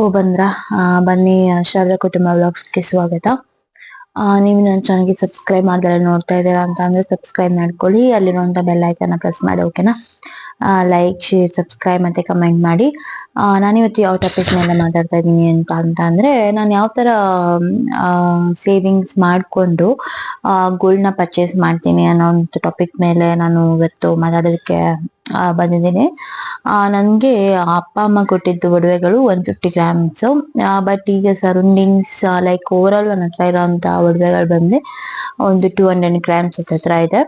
ಓ ಬಂದ್ರ? ಬನ್ನಿ ಶಾರದಾ ಕುಟುಂಬ ವ್ಲಾಗ್ಸ್ಗೆ ಸ್ವಾಗತ. ನೀವು ನನ್ನ ಚಾನಲ್ಗೆ ಸಬ್ಸ್ಕ್ರೈಬ್ ಮಾಡ್ದಲ್ಲ ನೋಡ್ತಾ ಇದ್ದೀರಾ ಅಂತ ಅಂದ್ರೆ ಸಬ್ಸ್ಕ್ರೈಬ್ ಮಾಡ್ಕೊಳ್ಳಿ. ಅಲ್ಲಿರುವಂತ ಬೆಲ್ ಐಕನ್ನ ಪ್ರೆಸ್ ಮಾಡಿ, ಓಕೆನಾ? ಲೈಕ್, ಶೇರ್, ಸಬ್ಸ್ಕ್ರೈಬ್ ಮತ್ತೆ ಕಮೆಂಟ್ ಮಾಡಿ. ನಾನಿವತ್ತು ಯಾವ ಟಾಪಿಕ್ ಮೇಲೆ ಮಾತಾಡ್ತಾ ಇದ್ದೀನಿ ಅಂತ ಅಂತ ಅಂದ್ರೆ ನಾನು ಯಾವ ತರ ಸೇವಿಂಗ್ಸ್ ಮಾಡಿಕೊಂಡು ಗೋಲ್ಡ್ನ ಪರ್ಚೇಸ್ ಮಾಡ್ತೀನಿ ಅನ್ನೋ ಒಂದು ಟಾಪಿಕ್ ಮೇಲೆ ನಾನು ಇವತ್ತು ಮಾತಾಡೋದಕ್ಕೆ ಬಂದಿದ್ದೀನಿ. ನನ್ಗೆ ಅಪ್ಪ, ಅಮ್ಮ ಕೊಟ್ಟಿದ್ದು ಒಡವೆಗಳು ಒನ್ ಫಿಫ್ಟಿ ಗ್ರಾಮ್ಸ್ ಬಟ್ ಈಗ ಸರೌಂಡಿಂಗ್ಸ್ ಲೈಕ್ ಓವರ್ ಆಲ್ ನನ್ನ ಹತ್ರ ಇರೋಂತ ಒಡವೆಗಳು ಬಂದು ಒಂದು ಟೂ ಹಂಡ್ರೆಡ್ ಗ್ರಾಮ್ಸ್ ಹತ್ರ ಇದೆ.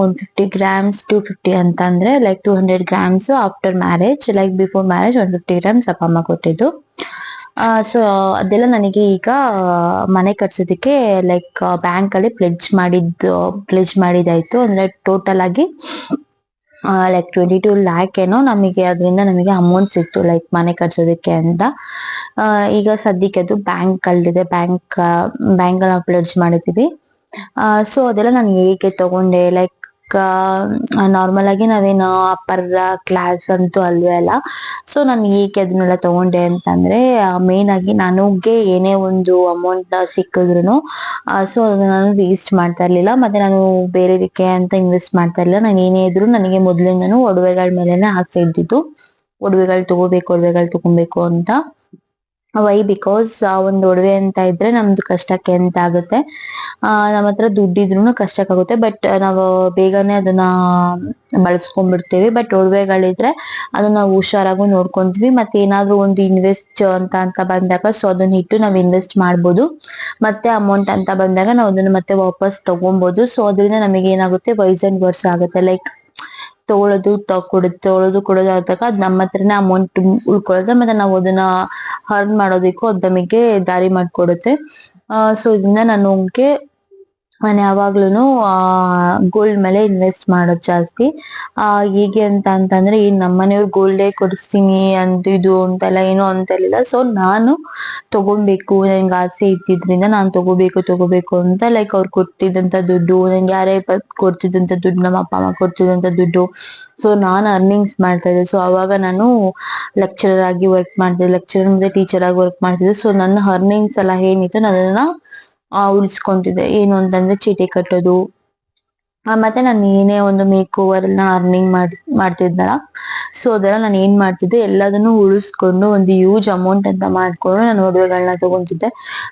One fifty grams two fifty ಅಂತ ಅಂದ್ರೆ like two hundred grams after marriage like before marriage one fifty grams ಅಪ್ಪ, ಅಮ್ಮ ಕೊಟ್ಟಿದ್ದು. ಸೊ ಅದೆಲ್ಲ ನನಗೆ ಈಗ ಮನೆ ಕಟ್ಸೋದಕ್ಕೆ ಲೈಕ್ ಬ್ಯಾಂಕ್ ಅಲ್ಲಿ ಪ್ಲೆಡ್ಜ್ ಮಾಡಿದ್ದು ಪ್ಲೆಡ್ಜ್ ಮಾಡಿದಾಯ್ತು ಅಂದ್ರೆ ಟೋಟಲ್ ಆಗಿ ಲೈಕ್ ಟ್ವೆಂಟಿ ಟು ಲ್ಯಾಕ್ ಏನೋ ನಮಗೆ ಅದರಿಂದ ನಮಗೆ ಅಮೌಂಟ್ ಸಿಕ್ತು ಲೈಕ್ ಮನೆ ಕಟ್ಸೋದಕ್ಕೆ ಅಂತ. ಈಗ ಸದ್ಯಕ್ಕೆ ಅದು ಬ್ಯಾಂಕ್ ಅಲ್ಲಿದೆ ಬ್ಯಾಂಕ್ ಬ್ಯಾಂಕ್ ಅಲ್ಲಿ ಪ್ಲಡ್ಜ್ ಮಾಡಿದೀವಿ ಸೊ ಅದೆಲ್ಲ ನಾನು ಹೇಗೆ ತಗೊಂಡೆ ಲೈಕ್ ನಾರ್ಮಲ್ ಆಗಿ ನಾವೇನು ಅಪ್ಪರ್ ಕ್ಲಾಸ್ ಅಂತೂ ಅಲ್ವೇ ಅಲ್ಲ. ಸೊ ನಾನು ಏಕೆ ಅದನ್ನೆಲ್ಲ ತಗೊಂಡೆ ಅಂತಂದ್ರೆ ಮೇನ್ ಆಗಿ ನನಗೆ ಏನೇ ಒಂದು ಅಮೌಂಟ್ ಸಿಕ್ಕಿದ್ರು ಸೊ ಅದನ್ನ ನಾನು ವೇಸ್ಟ್ ಮಾಡ್ತಾ ಇರ್ಲಿಲ್ಲ. ಮತ್ತೆ ನಾನು ಬೇರೆದಕ್ಕೆ ಅಂತ ಇನ್ವೆಸ್ಟ್ ಮಾಡ್ತಾ ಇರ್ಲಿಲ್ಲ. ನಾನು ಏನೇ ಇದ್ರು ನನಗೆ ಮೊದಲಿಂದನೂ ಒಡವೆಗಳ ಮೇಲೆನೆ ಆಸೆ ಇದ್ದಿದ್ದು. ಒಡವೆಗಳು ತಗೋಬೇಕು, ಒಡವೆಗಳು ತಗೊಬೇಕು ಅಂತ. ವೈ ಬಿಕಾಸ್ ಒಂದು ಒಡವೆ ಅಂತ ಇದ್ರೆ ನಮ್ದು ಕಷ್ಟಕ್ಕೆ ಅಂತ ಆಗುತ್ತೆ? ನಮ್ಮ ಹತ್ರ ದುಡ್ಡಿದ್ರು ಕಷ್ಟಕ್ಕಾಗುತ್ತೆ ಬಟ್ ನಾವು ಬೇಗನೆ ಅದನ್ನ ಬಳಸ್ಕೊಂಡ್ಬಿಡ್ತೀವಿ. ಬಟ್ ಒಡವೆಗಳಿದ್ರೆ ಅದನ್ನ ನಾವು ಹುಷಾರಾಗು ನೋಡ್ಕೊಂತೀವಿ. ಮತ್ತೆ ಏನಾದ್ರೂ ಒಂದು ಇನ್ವೆಸ್ಟ್ ಅಂತ ಅಂತ ಬಂದಾಗ ಸೊ ಅದನ್ನ ಇಟ್ಟು ನಾವು ಇನ್ವೆಸ್ಟ್ ಮಾಡ್ಬೋದು. ಮತ್ತೆ ಅಮೌಂಟ್ ಅಂತ ಬಂದಾಗ ನಾವು ಅದನ್ನ ಮತ್ತೆ ವಾಪಸ್ ತಗೊಬಹುದು ಸೊ ಅದರಿಂದ ನಮಗೆ ಏನಾಗುತ್ತೆ? ವೈಸ್ ಅಂಡ್ ವರ್ಸ್ ಆಗುತ್ತೆ. ಲೈಕ್ ತಗೊಳ್ಳೋದು ತಗೊಡೋದು ತಗೊಳ್ಳೋದು ಕೊಡೋದು ಆದಾಗ ಅದ್ ನಮ್ಮ ಹತ್ರನೇ ಅಮೌಂಟ್ ಉಳ್ಕೊಳ್ಳುತ್ತೆ ಮತ್ತೆ ನಾವು ಅದನ್ನ ಅರ್ನ್ ಮಾಡೋದಕ್ಕೂ ಅದ್ ನಮಗೆ ದಾರಿ ಮಾಡ್ಕೊಡುತ್ತೆ. ಸೊ ಇದರಿಂದ ನನಗೆ ನಾನು ಯಾವಾಗ್ಲೂ ಆ ಗೋಲ್ಡ್ ಮೇಲೆ ಇನ್ವೆಸ್ಟ್ ಮಾಡೋದು ಜಾಸ್ತಿ. ಆ, ಹೇಗೆ ಅಂತ ಅಂತಂದ್ರೆ, ಈ ನಮ್ಮನೆಯವ್ರು ಗೋಲ್ಡೇ ಕೊಡಿಸ್ತೀನಿ ಅಂತ ಇದು ಅಂತೆಲ್ಲ ಏನು ಅಂತ ಹೇಳಿಲ್ಲ ಸೊ ನಾನು ತಗೊಬೇಕು ನನ್ಗೆ ಆಸೆ ಇದ್ದಿದ್ರಿಂದ ನಾನು ತಗೋಬೇಕು ತಗೋಬೇಕು ಅಂತ ಲೈಕ್ ಅವ್ರು ಕೊಡ್ತಿದ್ದಂತ ದುಡ್ಡು, ನಂಗೆ ಯಾರೇ ಕೊಡ್ತಿದ್ದಂತ ದುಡ್ಡು, ನಮ್ಮ ಅಪ್ಪ, ಅಮ್ಮ ಕೊಡ್ತಿದ್ದಂತ ದುಡ್ಡು. ಸೊ ನಾನು ಅರ್ನಿಂಗ್ಸ್ ಮಾಡ್ತಾ ಇದ್ದೆ. ಸೊ ಅವಾಗ ನಾನು ಲೆಕ್ಚರರ್ ಆಗಿ ವರ್ಕ್ ಮಾಡ್ತಿದ್ದೆ. ಲೆಕ್ಚರರ್ ಮುಂದೆ ಟೀಚರ್ ಆಗಿ ವರ್ಕ್ ಮಾಡ್ತಿದ್ದೆ. ಸೊ ನನ್ನ ಅರ್ನಿಂಗ್ಸ್ ಎಲ್ಲ ಏನಿತ್ತು ನಾನು ಆ, ಉಳಿಸ್ಕೊಂತಿದ್ದೆ ಏನು ಅಂತಂದ್ರೆ ಚೀಟಿ ಕಟ್ಟೋದು. ಮತ್ತೆ ನಾನು ಏನೇ ಒಂದು ಮೇಕ್ ಓವರ್ ಎಲ್ಲ ಅರ್ನಿಂಗ್ ಮಾಡಿ ಮಾಡ್ತಿದ್ನಲ್ಲ ಸೊ ಅದೆಲ್ಲ ನಾನು ಏನ್ ಮಾಡ್ತಿದ್ದೆ ಎಲ್ಲದನ್ನು ಉಳಿಸ್ಕೊಂಡು ಒಂದು ಯೂಜ್ ಅಮೌಂಟ್ ಅಂತ ಮಾಡ್ಕೊಂಡು ನಾನು ಒಡವೆಗಳನ್ನ ತಗೊಂತಿದ್ದೆ.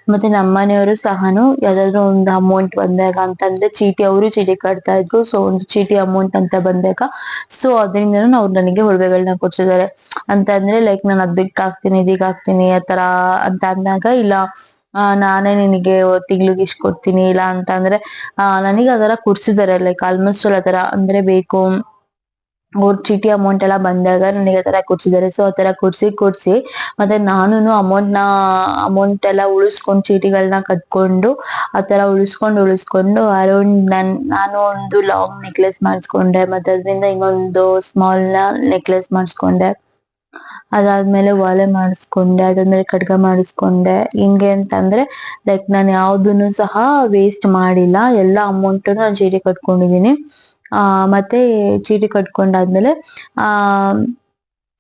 ಮತ್ತೆ ನಮ್ಮ ಮನೆಯವರು ಸಹನು ಯಾವ್ದಾದ್ರು ಒಂದು ಅಮೌಂಟ್ ಬಂದಾಗ ಅಂತಂದ್ರೆ ಚೀಟಿ ಅವರು ಚೀಟಿ ಕಟ್ತಾ ಇದ್ರು ಸೊ ಒಂದು ಚೀಟಿ ಅಮೌಂಟ್ ಅಂತ ಬಂದಾಗ ಸೊ ಅದರಿಂದ ಅವ್ರು ನನಗೆ ಒಡವೆಗಳನ್ನ ಕೊಡ್ತಿದ್ದಾರೆ ಅಂತ ಅಂದ್ರೆ ಲೈಕ್ ನಾನು ಅದಕ್ಕೆ ಹಾಕ್ತೀನಿ ಇದಕ್ಕೆ ಆ ತರ ಅಂತ ಅಂದಾಗ ಇಲ್ಲ ನಾನೇ ನಿನಗೆ ತಿಂಗ್ಳಿಗೆ ಇಷ್ಟು ಕೊಡ್ತೀನಿ, ಇಲ್ಲ ಅಂತ ಅಂದ್ರೆ ಆ ನನಗೆ ಅದರ ಕೊಡ್ಸಿದ್ದಾರೆ ಲೈಕ್ ಆಲ್ಮೋಸ್ಟ್ ಆ ಆತರ ಅಂದ್ರೆ ಬೇಕು. ಅವ್ರ ಚೀಟಿ ಅಮೌಂಟ್ ಎಲ್ಲ ಬಂದಾಗ ನನಗೆ ಆ ತರ ಕೊಡ್ಸಿದ್ದಾರೆ ಸೊ ಆ ತರ ಕೊಡ್ಸಿ ಕೊಡ್ಸಿ, ಮತ್ತೆ ನಾನು ಅಮೌಂಟ್ನ ಅಮೌಂಟ್ ಎಲ್ಲ ಉಳಿಸ್ಕೊಂಡು ಚೀಟಿಗಳನ್ನ ಕಟ್ಕೊಂಡು, ಆ ತರ ಉಳಿಸ್ಕೊಂಡು ಉಳಿಸ್ಕೊಂಡು ಅರೌಂಡ್ ನನ್, ನಾನು ಒಂದು ಲಾಂಗ್ ನೆಕ್ಲೆಸ್ ಮಾಡಿಸ್ಕೊಂಡೆ, ಮತ್ತೆ ಅದರಿಂದ ಇನ್ನೊಂದು ಸ್ಮಾಲ್ ನೆಕ್ಲೆಸ್ ಮಾಡಿಸ್ಕೊಂಡೆ. ಅದಾದ್ಮೇಲೆ ಒಲೆ ಮಾಡಿಸ್ಕೊಂಡೆ, ಅದಾದ್ಮೇಲೆ ಖಡ್ಗ ಮಾಡಿಸ್ಕೊಂಡೆ. ಹಿಂಗೆ ಅಂತಂದ್ರೆ ಲೈಕ್ ನಾನು ಯಾವ್ದನ್ನು ಸಹ ವೇಸ್ಟ್ ಮಾಡಿಲ್ಲ. ಎಲ್ಲ ಅಮೌಂಟ್ ನಾನು ಚೀಟಿ ಕಟ್ಕೊಂಡಿದ್ದೀನಿ ಆ, ಮತ್ತೆ ಚೀಟಿ ಕಟ್ಕೊಂಡಾದ್ಮೇಲೆ, ಆ,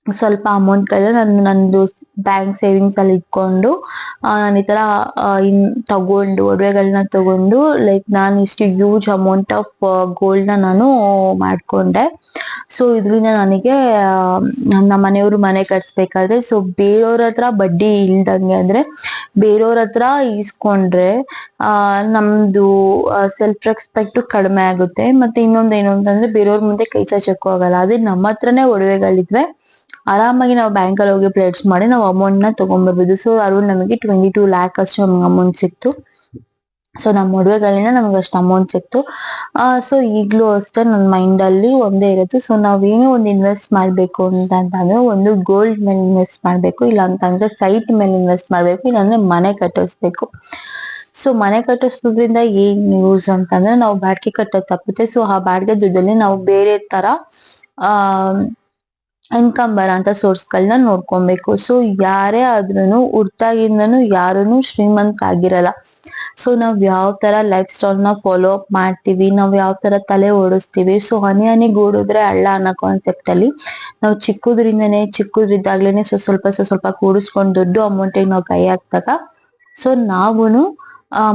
ಸ್ವಲ್ಪ ಅಮೌಂಟ್ ಕಳೆದ ನಾನು, ನಂದು ಬ್ಯಾಂಕ್ ಸೇವಿಂಗ್ಸ್ ಅಲ್ಲಿ ಇಟ್ಕೊಂಡು ನಾನು ಈ ತರ ಇನ್, ತಗೊಂಡು ಒಡವೆಗಳನ್ನ ತಗೊಂಡು ಲೈಕ್ ನಾನು ಇಷ್ಟು ಹ್ಯೂಜ್ ಅಮೌಂಟ್ ಆಫ್ ಗೋಲ್ಡ್ ನಾನು ಮಾಡ್ಕೊಂಡೆ. ಸೊ ಇದರಿಂದ ನನಗೆ ನಮ್ಮ ಮನೆಯವರು ಮನೆ ಕಟ್ಸ್ಬೇಕಾದ್ರೆ ಸೊ ಬೇರೆಯವ್ರ ಹತ್ರ ಬಡ್ಡಿ ಇಲ್ದಂಗೆ ಅಂದ್ರೆ, ಬೇರೆಯವ್ರ ಹತ್ರ ಈಸ್ಕೊಂಡ್ರೆ, ಆ, ನಮ್ದು ಸೆಲ್ಫ್ ರೆಸ್ಪೆಕ್ಟ್ ಕಡಿಮೆ ಆಗುತ್ತೆ. ಮತ್ತೆ ಇನ್ನೊಂದು ಏನು ಅಂತಂದ್ರೆ, ಬೇರೆಯವ್ರ ಮುಂದೆ ಕೈ ಚಾಚಕ್ಕೂ ಆಗಲ್ಲ. ಅದೇ ನಮ್ಮ ಹತ್ರನೇ ಒಡವೆಗಳಿದ್ರೆ, ಆರಾಮಾಗಿ ನಾವು ಬ್ಯಾಂಕ್ ಅಲ್ಲಿ ಹೋಗಿ ಪ್ಲೇಟ್ಸ್ ಮಾಡಿ ನಾವು ಅಮೌಂಟ್ನ ತಗೊಂಡ್ಬರ್ಬೋದು. ಸೊ ಅವ್ರು ನಮಗೆ ಟ್ವೆಂಟಿ ಟೂ ಲ್ಯಾಕ್ ಅಷ್ಟು ನಮ್ಗೆ ಅಮೌಂಟ್ ಸಿಕ್ತು. ಸೊ ನಮ್ಮ ಮದುವೆಗಳಿಂದ ನಮ್ಗೆ ಅಷ್ಟು ಅಮೌಂಟ್ ಸಿಕ್ತು. ಸೊ ಈಗ್ಲೂ ಅಷ್ಟೇ ನನ್ನ ಮೈಂಡ್ ಅಲ್ಲಿ ಒಂದೇ ಇರುತ್ತೆ ಸೊ ನಾವೇನೋ ಒಂದು ಇನ್ವೆಸ್ಟ್ ಮಾಡಬೇಕು ಅಂತ ಅಂತಂದ್ರೆ ಒಂದು ಗೋಲ್ಡ್ ಮೇಲೆ ಇನ್ವೆಸ್ಟ್ ಮಾಡಬೇಕು, ಇಲ್ಲ ಅಂತಂದ್ರೆ ಸೈಟ್ ಮೇಲೆ ಇನ್ವೆಸ್ಟ್ ಮಾಡ್ಬೇಕು ಇಲ್ಲಾಂದ್ರೆ ಮನೆ ಕಟ್ಟಿಸ್ಬೇಕು. ಸೊ ಮನೆ ಕಟ್ಟಿಸೋದ್ರಿಂದ ಏನ್ ಯೂಸ್ ಅಂತಂದ್ರೆ ನಾವು ಬಾಡಿಗೆ ಕಟ್ಟೋದು ತಪ್ಪುತ್ತೆ. ಸೊ ಆ ಬಾಡಿಗೆ ದುಡ್ಡಲ್ಲಿ ನಾವು ಬೇರೆ ತರ, ಆ ಇನ್ಕಮ್ ಬರೋಂಥ ಸೋರ್ಸ್ಗಳನ್ನ ನೋಡ್ಕೊಬೇಕು. ಸೊ ಯಾರೇ ಆದ್ರೂ ಹುಟ್ಟಾಗಿಂದನು ಯಾರೂ ಶ್ರೀಮಂತರಾಗಿರಲ್ಲ. ಸೊ ನಾವ್ ಯಾವ ತರ ಲೈಫ್ ಸ್ಟೈಲ್ನ ಫಾಲೋ ಅಪ್ ಮಾಡ್ತೀವಿ, ನಾವ್ ಯಾವ ತರ ತಲೆ ಓಡಿಸ್ತೀವಿ. ಸೊ ಹನಿ ಹನಿ ಗೂಡಿದ್ರೆ ಅಳ್ಳ ಅನ್ನೋ ಕಾನ್ಸೆಪ್ಟ್ ಅಲ್ಲಿ ನಾವು ಚಿಕ್ಕದ್ರಿಂದನೇ, ಚಿಕ್ಕದ್ರಿದ್ದಾಗ್ಲೇನೆ ಸೊ ಸ್ವಲ್ಪ ಸ್ವಲ್ಪ ಕೂಡಿಸ್ಕೊಂಡು ದೊಡ್ಡ ಅಮೌಂಟಿಗೆ ನಾವು ಕೈ ಹಾಕ್ದಾಗ ಸೊ ನಾವುನು ಆ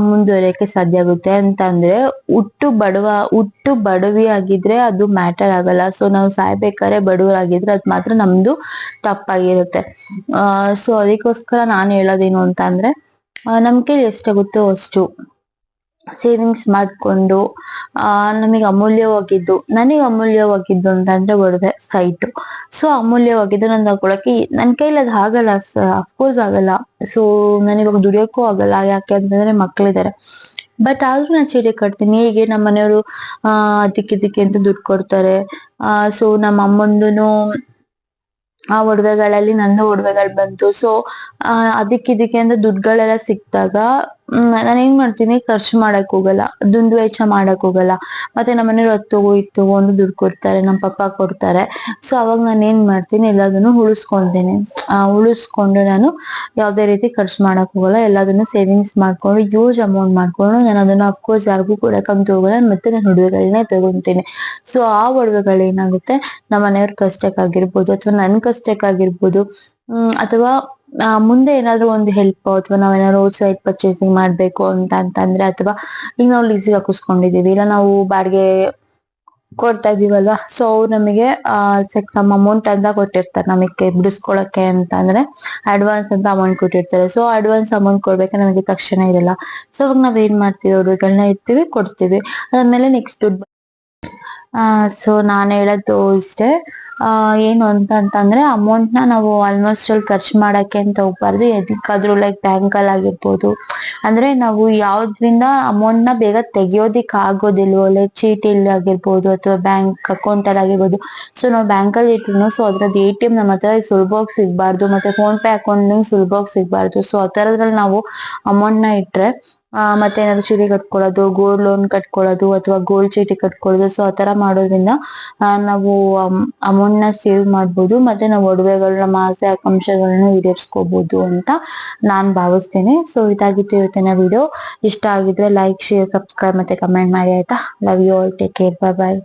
ಮುಂದುವರಿಯಕ್ಕೆ ಸಾಧ್ಯ ಆಗುತ್ತೆ ಅಂತ ಅಂದ್ರೆ ಹುಟ್ಟು ಬಡವ ಹುಟ್ಟು ಬಡವಿ ಆಗಿದ್ರೆ ಅದು ಮ್ಯಾಟರ್ ಆಗಲ್ಲ. ಸೊ ನಾವು ಸಾಯ್ಬೇಕಾದ್ರೆ ಬಡವರಾಗಿದ್ರೆ ಅದ್ ಮಾತ್ರ ನಮ್ದು ತಪ್ಪಾಗಿರುತ್ತೆ. ಆ ಸೊ ಅದಕ್ಕೋಸ್ಕರ ನಾನು ಹೇಳೋದೇನು ಅಂತ ಅಂದ್ರೆ ಆ, ನಮ್ ಕೈಲಿ ಎಷ್ಟಾಗುತ್ತೋ ಅಷ್ಟು. ಸೇವಿಂಗ್ಸ್ ಮಾಡಿಕೊಂಡು ನಮಗೆ ಅಮೂಲ್ಯವಾಗಿದ್ದು, ನನಗೆ ಅಮೂಲ್ಯವಾಗಿದ್ದು ಅಂತಂದ್ರೆ ಒಡವೆ ಸೈಟ್ ಸೊ ಅಮೂಲ್ಯವಾಗಿದ್ದು ನಾನು ತಗೊಳಕ್ಕೆ, ನನ್ ಕೈಲಿ ಅದು ಆಗಲ್ಲ ಅಫ್ಕೋರ್ಸ್ ಆಗಲ್ಲ. ಸೊ ನನಗಿವಾಗ ದುಡಿಯೋಕ್ಕೂ ಆಗಲ್ಲ, ಯಾಕೆ ಅಂತಂದ್ರೆ ಮಕ್ಳಿದಾರೆ. ಬಟ್ ಆದ್ರೂ ನಾನು ಚೀಟಿ ಕಟ್ತೀನಿ. ಹೀಗೆ ನಮ್ಮ ಮನೆಯವರು ಅದಕ್ಕೆ ಇದಕ್ಕೆ ಅಂತ ದುಡ್ಡು ಕೊಡ್ತಾರೆ. ಸೊ ನಮ್ಮ ಅಮ್ಮಂದೂ ಆ ಒಡವೆಗಳಲ್ಲಿ, ನಂದು ಒಡವೆಗಳು ಬಂತು. ಸೊ ಅದಕ್ಕಿದಕ್ಕೆ ಅಂದ್ರೆ ದುಡ್ಡುಗಳೆಲ್ಲ ಸಿಕ್ತಾಗ ನಾನು ಏನ್ ಮಾಡ್ತೀನಿ, ಖರ್ಚು ಮಾಡಕ್ ಹೋಗಲ್ಲ, ದುಂಡು ವೆಚ್ಚ ಮಾಡಕ್ ಹೋಗಲ್ಲ. ಮತ್ತೆ ನಮ್ಮ ಮನೆಯವ್ರು ಹತ್ತು ತಗೋ, ಇದ್ ದುಡ್ಡು ಕೊಡ್ತಾರೆ ನಮ್ಮ ಪಪ್ಪ ಕೊಡ್ತಾರೆ. ಸೊ ಅವಾಗ ನಾನು ಏನ್ ಮಾಡ್ತೀನಿ, ಎಲ್ಲದನ್ನು ಉಳಿಸ್ಕೊಂತೀನಿ. ಉಳಿಸ್ಕೊಂಡು ನಾನು ಯಾವ್ದೇ ರೀತಿ ಖರ್ಚು ಮಾಡಕ್ ಹೋಗಲ್ಲ, ಎಲ್ಲದನ್ನು ಸೇವಿಂಗ್ಸ್ ಮಾಡ್ಕೊಂಡು ಯೂಸ್ ಅಮೌಂಟ್ ಮಾಡ್ಕೊಂಡು, ನಾನು ಅದನ್ನ ಅಫ್ಕೋರ್ಸ್ ಯಾರಿಗೂ ಕೊಡಕ್ಕಂತ ಹೋಗಲ್ಲ ಮತ್ತೆ ನಾನು ಒಡವೆಗಳನ್ನೇ ತಗೊಂತೀನಿ. ಸೊ ಆ ಒಡವೆಗಳು ಏನಾಗುತ್ತೆ ನಮ್ಮ ಮನೆಯವ್ರ ಕಷ್ಟಕ್ಕಾಗಿರ್ಬೋದು, ಅಥವಾ ನನ್ನ ಕಷ್ಟಕ್ಕಾಗಿರ್ಬೋದು ಅಥವಾ ಮುಂದೆ ಏನಾದ್ರು ಒಂದು ಹೆಲ್ಪ್ ಅಥವಾ ನಾವೇನಾದ್ರು ಸೈಡ್ ಪರ್ಚೇಸಿಂಗ್ ಮಾಡ್ಬೇಕು ಅಂತ ಅಂತಂದ್ರೆ ಅಥವಾ ಈಗ ನಾವು ಲೀಸಿಗೆ ಹಾಕಿಸ್ಕೊಂಡಿದೀವಿ ಇಲ್ಲ ನಾವು ಬಾಡಿಗೆ ಕೊಡ್ತಾ ಇದೀವಲ್ವಾ? ಸೊ ಅವ್ರು ನಮಗೆ, ಆ ಸಮ್ ಅಮೌಂಟ್ ಅಂತ ಕೊಟ್ಟಿರ್ತಾರೆ. ನಮಗೆ ಬಿಡಿಸ್ಕೊಳಕ್ಕೆ ಅಂತ ಅಂದ್ರೆ ಅಡ್ವಾನ್ಸ್ ಅಂತ ಅಮೌಂಟ್ ಕೊಟ್ಟಿರ್ತಾರೆ. ಸೊ ಅಡ್ವಾನ್ಸ್ ಅಮೌಂಟ್ ಕೊಡ್ಬೇಕು ನಮಗೆ ತಕ್ಷಣ ಇರಲ್ಲ. ಸೊ ಅವಾಗ ನಾವ್ ಏನ್ ಮಾಡ್ತೀವಿ? ಅವ್ರುಗಳನ್ನ ಇರ್ತೀವಿ ಕೊಡ್ತೀವಿ. ಅದಾದ್ಮೇಲೆ ನೆಕ್ಸ್ಟ್ ಆ ಸೊ ನಾನ್ ಹೇಳೋದು ಇಷ್ಟೇ. ಆ ಏನು ಅಂತ ಅಂತಂದ್ರೆ ಅಮೌಂಟ್ನ ನಾವು ಆಲ್ಮೋಸ್ಟ್ ಅಲ್ಲಿ ಖರ್ಚು ಮಾಡಕ್ಕೆ ಅಂತ ಹೋಗ್ಬಾರ್ದು. ಎದಕ್ಕಾದ್ರೂ ಲೈಕ್ ಬ್ಯಾಂಕ್ ಅಲ್ಲಿ ಆಗಿರ್ಬೋದು. ಅಂದ್ರೆ ನಾವು ಯಾವ್ದ್ರಿಂದ ಅಮೌಂಟ್ನ ಬೇಗ ತೆಗಿಯೋದಿಕ್ ಆಗೋದಿಲ್ವೋ ಲೈಕ್ ಚೀಟಿಲಿ ಆಗಿರ್ಬೋದು ಅಥವಾ ಬ್ಯಾಂಕ್ ಅಕೌಂಟ್ ಅಲ್ಲಿ ಆಗಿರ್ಬೋದು. ಸೊ ನಾವು ಬ್ಯಾಂಕ್ ಅಲ್ಲಿ ಇಟ್ಟು ಸೊ ಅದ್ರದ್ದು ಎ ಟಿ ಎಂ ನಮ್ಮ ಹತ್ರ ಸುಲಭವಾಗಿ ಸಿಗ್ಬಾರ್ದು. ಮತ್ತೆ ಫೋನ್ ಪೇ ಅಕೌಂಟ್ ಸುಲಭವಾಗಿ ಸಿಗ್ಬಾರ್ದು. ಸೊ ಆ ತರದ್ರಲ್ಲಿ ನಾವು ಅಮೌಂಟ್ನ ಇಟ್ರೆ ಆ, ಮತ್ತೆ ಏನಾದ್ರು ಚೀಟಿ ಕಟ್ಕೊಳ್ಳೋದು ಗೋಲ್ಡ್ ಲೋನ್ ಕಟ್ಕೊಳ್ಳೋದು ಅಥವಾ ಗೋಲ್ಡ್ ಚೀಟಿ ಕಟ್ಕೊಳ್ಳೋದು ಸೊ ಆತರ ಮಾಡೋದ್ರಿಂದ ನಾವು ಅಮೌಂಟ್ನ ಸೇವ್ ಮಾಡ್ಬೋದು, ಮತ್ತೆ ನಾವು ಒಡವೆಗಳನ್ನ ಆಸೆ ಆಕಾಂಕ್ಷೆಗಳನ್ನ ಈಡೇರಿಸ್ಕೋಬಹುದು ಅಂತ ನಾನ್ ಭಾವಿಸ್ತೇನೆ. ಸೊ ಇದಾಗಿತ್ತು ಇವತ್ತಿನ ವಿಡಿಯೋ ಇಷ್ಟ ಆಗಿದ್ರೆ ಲೈಕ್ ಶೇರ್ ಸಬ್ಸ್ಕ್ರೈಬ್ ಮತ್ತೆ ಕಮೆಂಟ್ ಮಾಡಿ ಆಯ್ತಾ? Love you all take care bye bye